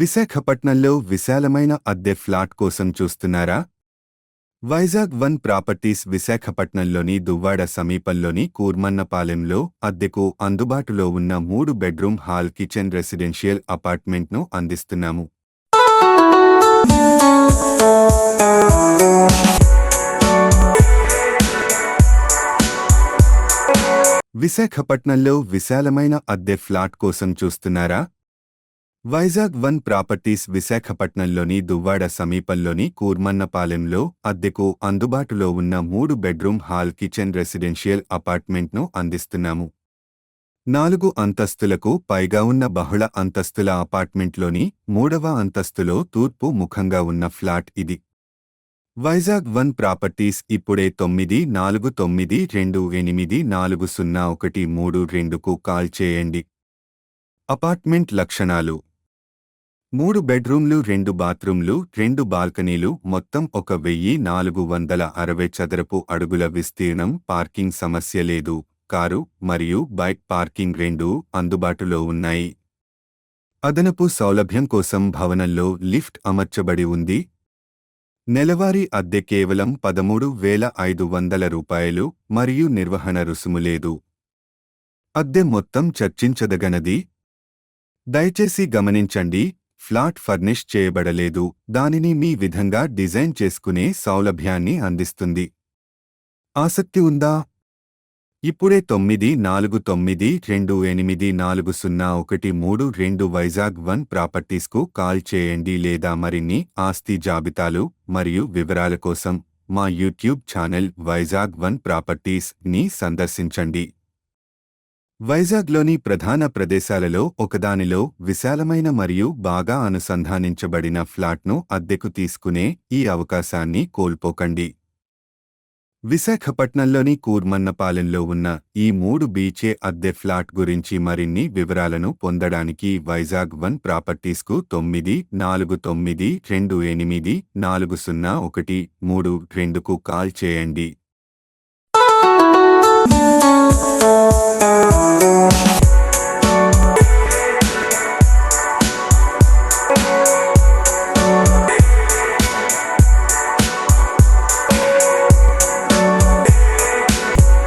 విశాఖపట్నంలో విశాలమైన అద్దె ఫ్లాట్ కోసం చూస్తున్నారా? వైజాగ్ వన్ ప్రాపర్టీస్ విశాఖపట్నంలోని దువ్వాడ సమీపంలోని కూర్మన్నపాలెంలో అద్దెకు అందుబాటులో ఉన్న మూడు బెడ్రూమ్ హాల్ కిచెన్ రెసిడెన్షియల్ అపార్ట్మెంట్ను అందిస్తున్నాము. విశాఖపట్నంలో విశాలమైన అద్దె ఫ్లాట్ కోసం చూస్తున్నారా? వైజాగ్ వన్ ప్రాపర్టీస్ విశాఖపట్నంలోని దువ్వాడ సమీపంలోని కూర్మన్నపాలెంలో అద్దెకు అందుబాటులో ఉన్న మూడు బెడ్రూమ్ హాల్ కిచెన్ రెసిడెన్షియల్ అపార్ట్మెంట్ను అందిస్తున్నాము. నాలుగు అంతస్తులకు పైగా ఉన్న బహుళ అంతస్తుల అపార్ట్మెంట్లోని మూడవ అంతస్తులో తూర్పు ముఖంగా ఉన్న ఫ్లాట్ ఇది. వైజాగ్ వన్ ప్రాపర్టీస్ ఇప్పుడే తొమ్మిది నాలుగు తొమ్మిది రెండు ఎనిమిది నాలుగు సున్నా ఒకటి మూడు రెండుకు కాల్ చేయండి. అపార్ట్మెంట్ లక్షణాలు. మూడు బెడ్రూమ్లు రెండు బాత్రూంలు రెండు బాల్కనీలు మొత్తం ఒక వెయ్యి నాలుగు వందల అరవై చదరపు అడుగుల విస్తీర్ణం పార్కింగ్ సమస్య లేదు. కారు మరియు బైక్ పార్కింగ్ రెండూ అందుబాటులో ఉన్నాయి. అదనపు సౌలభ్యం కోసం భవనంలో లిఫ్ట్ అమర్చబడి ఉంది. నెలవారీ అద్దె కేవలం పదమూడు వేల ఐదు వందల రూపాయలు మరియు నిర్వహణ రుసుము లేదు. అద్దె మొత్తం చర్చించదగనది. దయచేసి గమనించండి ఫ్లాట్ ఫర్నిష్ చేయబడలేదు దానిని మీ విధంగా డిజైన్ చేసుకునే సౌలభ్యాన్ని అందిస్తుంది. ఆసక్తి ఉందా? ఇప్పుడే తొమ్మిది నాలుగు తొమ్మిది రెండు ఎనిమిది నాలుగు సున్నా ఒకటి మూడు రెండు వైజాగ్ వన్ ప్రాపర్టీస్కు కాల్ చేయండి లేదా మరిన్ని ఆస్తి జాబితాలు మరియు వివరాల కోసం మా యూట్యూబ్ ఛానల్ వైజాగ్ వన్ ప్రాపర్టీస్ని సందర్శించండి. వైజాగ్లోని ప్రధాన ప్రదేశాలలో ఒకదానిలో విశాలమైన మరియు బాగా అనుసంధానించబడిన ఫ్లాట్ను అద్దెకు తీసుకునే ఈ అవకాశాన్ని కోల్పోకండి. విశాఖపట్నంలోని కూర్మన్నపాలెంలో ఉన్న ఈ మూడు బీచే అద్దె ఫ్లాట్ గురించి మరిన్ని వివరాలను పొందడానికి వైజాగ్ వన్ ప్రాపర్టీస్కు తొమ్మిది నాలుగు తొమ్మిది రెండు ఎనిమిది నాలుగు సున్నా ఒకటి మూడు రెండుకు కాల్ చేయండి.